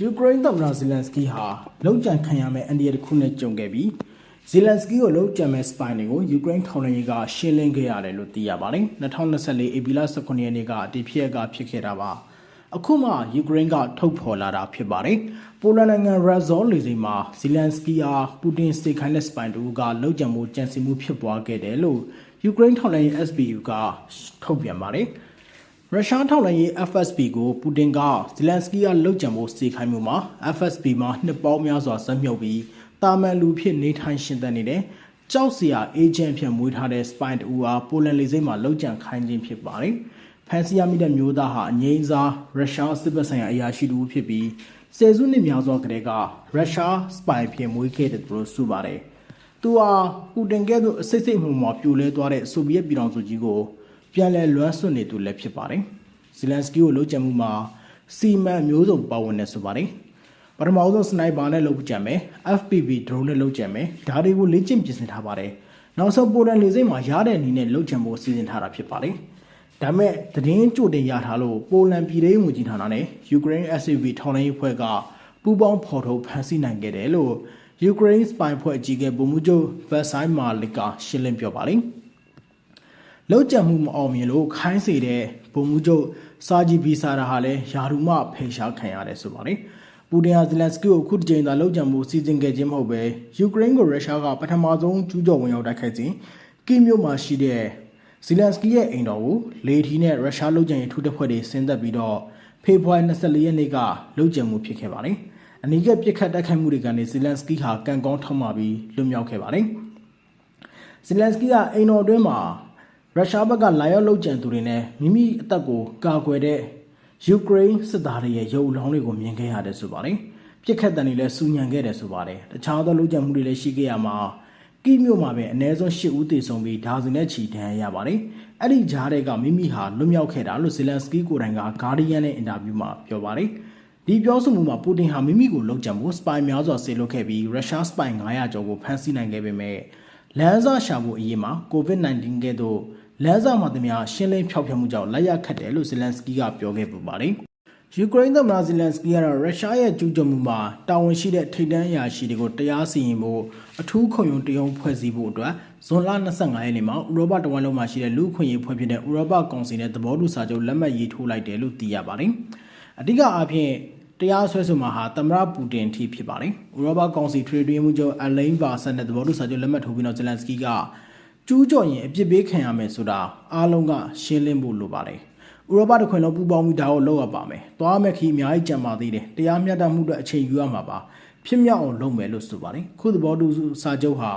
ယူကရိန်းသမ္မတဇီလန်စကီဟာလုံခြံခံရမယ့်အန်ဒီရတစ်ခုနဲ့ကြုံခဲ့ပြီးဇီလန်စကီကိုလုံခြံမဲ့စပိုင်တွေကိုယူကရိန်းထောက်လှမ်းရေးကရှင်းလင်းခဲ့ရတယ်လို့သိရပါတယ်2024ဧပြီလ18ရက်နေ့ကဒီဖြစ်ရကဖြစ်ခဲ့တာပါအခုမှယူကရိန်းကထုတ်ဖော်လာတာဖြစ်ပါတယ်ပိုလန်နိုင်ငံရာဇောလေစိမ်မှာဇီလန်စကီအားပူတင်စတေခိုင်းတဲ့စပိုင်တူကလုံခြံမှုကြံစည်မှုဖြစ်ပွားခဲ့တယ်လို့ယူကရိန်းထောက်လှမ်းရေး SBU ကထုတ်ပြန်ပါတယ် ရုရှားထောက်လှမ်းရေး FSB ကိုပူတင်ကဇီလန်စကီကလှုပ်ကြံဖို့စေခိုင်းမှုမှာ FSB မှာနှစ်ပေါင်းများစွာဆက်မြုပ်ပြီးတာမန်လူဖြစ်နေထိုင်ရှင်သန်နေတဲ့ကြောက်စရာအေဂျင့်ဖြစ်မွေးထားတဲ့ spy တူအားပိုလန်လေဆိပ်မှာလှုပ်ကြံခိုင်းခြင်းဖြစ်ပါတယ်။ဖန်စီယာမိတဲ့မျိုးသားဟာအငိမ့်စားရုရှားစစ်ဘက်ဆိုင်ရာအရာရှိတူဖြစ်ပြီးဆယ်စုနှစ်များစွာကတည်းကရုရှား spy ဖြစ်မွေးခဲ့တယ်လို့ဆိုပါတယ်။သူဟာပူတင်ကဲ့သို့အစိတ်စိတ်မှုမှာပြိုလဲသွားတဲ့ဆိုဗီယက်ပြည်ထောင်စုကြီးကို ပြန်လည်လွှမ်းဆွနေသူလည်းဖြစ်ပါတယ်။ဇီလန်စကီကိုလှုပ်ကြံမှုမှာစီမံမျိုးစုံပါဝင်နေဆိုပါတယ်။ပထမဆုံးစနိုက်ပါနဲ့လှုပ်ကြံမယ် FPV drone နဲ့လှုပ်ကြံမယ်ဒါတွေကိုလေ့ကျင့်ပြင်ဆင်ထားပါတယ်။နောက်ဆုံးပိုလန်လေဆိပ်မှာရတဲ့အနေနဲ့လှုပ်ကြံဖို့စီစဉ်ထားတာဖြစ်ပါတယ်။ဒါမဲ့သတင်းကြိုတင်ရထားလို့ပိုလန်ပြည်ထောင်ဝင်ကြီးဌာနနဲ့ယူကရိန်း SAV ထောင်လှမ်းရေးဖွဲ့ကပူးပေါင်းဖော်ထုတ်ဖမ်းဆီးနိုင်ခဲ့တယ်လို့ယူကရိန်းစပိုင်ဖွဲ့အကြီးအကဲဗိုလ်မှူးချုပ်ဗက်ဆိုင်မာလစ်ကရှင်းလင်းပြောပါတယ်။ လောက်ကျန်မှုမအောင်မြင်လို့ခိုင်းစေတဲ့ဗိုလ်မှူးချုပ်စာဂျီဘီဆာရာဟာလည်းယာရူမဖေရှားခံရတယ်ဆိုပါတယ်။ပူတင်ဟာဇီလန်စကီကိုအခုတစ်ကြိမ်သာလောက်ကျန်မှုစီစဉ်ခဲ့ခြင်းမဟုတ်ပဲယူကရိန်းကိုရုရှားကပထမဆုံးကျူးကျော်ဝင်ရောက်တိုက်ခိုက်စဉ်ကီမြို့မှာရှိတဲ့ဇီလန်စကီရဲ့အိမ်တော်ကိုလေထီနဲ့ရုရှားလောက်ကျန်ရေးထူးတပ်ဖွဲ့တွေဆင်းသက်ပြီးတော့ဖေဖော်ဝါရီ24ရက်နေ့ကလောက်ကျန်မှုဖြစ်ခဲ့ပါတယ်။အနီးကပြစ်ခတ်တိုက်ခိုက်မှုတွေကနေဇီလန်စကီဟာကံကောင်းထောက်မှပြီးလွတ်မြောက်ခဲ့ပါတယ်။ဇီလန်စကီကအိမ်တော်အတွင်းမှာ ရုရှားဘက်ကလာရောက်လှုပ်ကြံသူတွေနဲ့မိမိအသက်ကိုကာကွယ်တဲ့ယူကရိန်းစစ်သားတွေရဲ့ရုပ်အလောင်းတွေကိုမြင်ခဲ့ရတယ်ဆိုပါတယ်။ပြစ်ခတ်တံတွေလည်းစူညံခဲ့တယ်ဆိုပါတယ်။တခြားသောလှုပ်ကြံမှုတွေလည်းရှိခဲ့ရမှာကီမြို့မှာပဲအ ਨੇ ဆုံး၈ဦးသေဆုံးပြီးဒါဇင်နဲ့ချီဒဏ်ရာရပါတယ်။အဲ့ဒီဂျားတွေကမိမိဟာလွတ်မြောက်ခဲ့တာလို့ဇီလန်စကီကိုယ်တိုင်ကဂါဒီယန်နဲ့အင်တာဗျူးမှာပြောပါတယ်။ဒီပြောဆိုမှုမှာပူတင်ဟာမိမိကိုလှုပ်ကြံမှုစပိုင်များစွာဆေလွတ်ခဲ့ပြီးရုရှားစပိုင်900ကျော်ကိုဖမ်းဆီးနိုင်ခဲ့ပေမဲ့လမ်းစာရှာဖို့အရေးမှာ COVID-19 ကဲ့သို့ လမ်းစာမှာတများရှင်းလင်းဖျောက်ဖျက်မှုကြောင့်လက်ရခတ်တယ်လို့ဇီလန်စကီကပြောခဲ့ပူပါတယ်။ယူကရိန်းသမ္မတဇီလန်စကီကတော့ရုရှားရဲ့ကျူးကျော်မှုမှာတာဝန်ရှိတဲ့ထိပ်တန်းအရာရှိတွေကိုတရားစီရင်ဖို့အထူးခုံရုံးတရုံးဖွဲ့စည်းဖို့အတွက်ဇွန်လ25ရက်နေ့မှာဥရောပတဝန်းလုံးမှာရှိတဲ့လူ့အခွင့်အရေးဖွဲ့ဖြစ်တဲ့ဥရောပကောင်စီနဲ့သဘောတူစာချုပ်လက်မှတ်ရေးထိုးလိုက်တယ်လို့သိရပါတယ်။အဓိကအားဖြင့်တရားစွဲဆိုမှာဟာသမ္မတပူတင်အထိဖြစ်ပါတယ်။ဥရောပကောင်စီထွေထွေမှုချုပ်အလိန်ဘာဆန်နဲ့သဘောတူစာချုပ်လက်မှတ်ထိုးပြီးတော့ဇီလန်စကီက ကျူးကျော်ရင်အပြစ်ပေးခံရမယ်ဆိုတာအားလုံးကရှင်းလင်းဖို့လိုပါတယ်။ဥရောပတခွင်လုံးပူးပေါင်းပြီးဒါကိုလုပ်ရပါမယ်။သွားမဲ့ခီအများကြီးကြံပါသေးတယ်။တရားမျှတမှုအတွက်အချိန်ယူရမှာပါ။ဖြစ်မြောက်အောင်လုပ်မယ်လို့ဆိုပါတယ်။ခုသဘောတူစာချုပ်ဟာ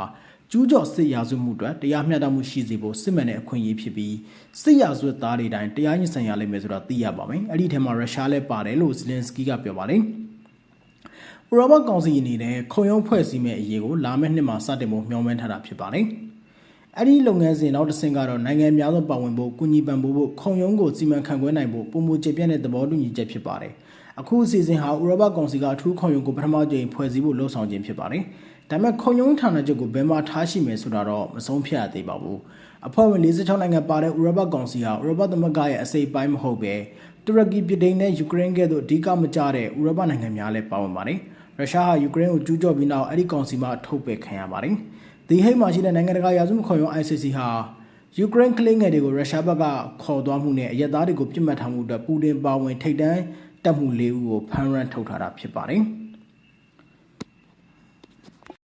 ကျူးကျော်စစ်ရာဇဝမှုအတွက်တရားမျှတမှုရှိစေဖို့စစ်မှန်တဲ့အခွင့်အရေးဖြစ်ပြီးစစ်ရာဇဝတ်သားတွေတိုင်းတရားရင်ဆိုင်ရလိမ့်မယ်ဆိုတာသိရပါမယ်။အဲ့ဒီထဲမှာရုရှားလည်းပါတယ်လို့ဇလင်စကီကပြောပါတယ်။ဥရောပကောင်စီအနေနဲ့ခုံရုံးဖွဲ့စည်းမဲ့အရေးကိုလာမယ့်နှစ်မှာစတင်ဖို့မျှော်မှန်းထားတာဖြစ်ပါတယ်။ အဲ့ဒီလုပ်ငန်းစဉ်နောက်တစ်ဆင့်ကတော့နိုင်ငံများစွာပါဝင်ဖို့ကုညီပံ့ပိုးဖို့ခုံရုံးကိုစီမံခန့်ခွဲနိုင်ဖို့ပုံမူကျပြည့်တဲ့သဘောတူညီချက်ဖြစ်ပါတယ်။အခုအစီအစဉ်ဟာဥရောပကောင်စီကအထူးခုံရုံးကိုပထမကြိမ်ဖွဲ့စည်းဖို့လှုံ့ဆော်ခြင်းဖြစ်ပါတယ်။ဒါပေမဲ့ခုံရုံးဌာနချုပ်ကိုဘယ်မှာထားရှိမယ်ဆိုတာတော့မဆုံးဖြတ်ရသေးပါဘူး။အဖွဲ့ဝင်46နိုင်ငံပါတဲ့ဥရောပကောင်စီဟာဥရောပသမဂ္ဂရဲ့အစိပ်ပိုင်းမဟုတ်ပဲတူရကီပြည်ထိုင်နဲ့ယူကရိန်းကဲ့သို့အဓိကမကျတဲ့ဥရောပနိုင်ငံများလည်းပါဝင်ပါတယ်။ရုရှားဟာယူကရိန်းကိုကျူးကျော်ပြီးနောက်အဲ့ဒီကောင်စီမှထုတ်ပယ်ခံရပါတယ်။ ဒီဟိတ်မှာရှိတဲ့နိုင်ငံတကာရာဇဝတ်ခုံရုံး ICC ဟာယူကရိန်းကလင်းငယ်တွေကိုရုရှားဘက်ကခေါ်သွားမှုနဲ့အရက်သားတွေကိုပြစ်မှတ်ထားမှုအတွက်ပူတင်ပါဝင်ထိတ်တန်းတပ်မှု၄ဦးကိုဖမ်းရမ်းထုတ်ထားတာဖြစ်ပါတယ်။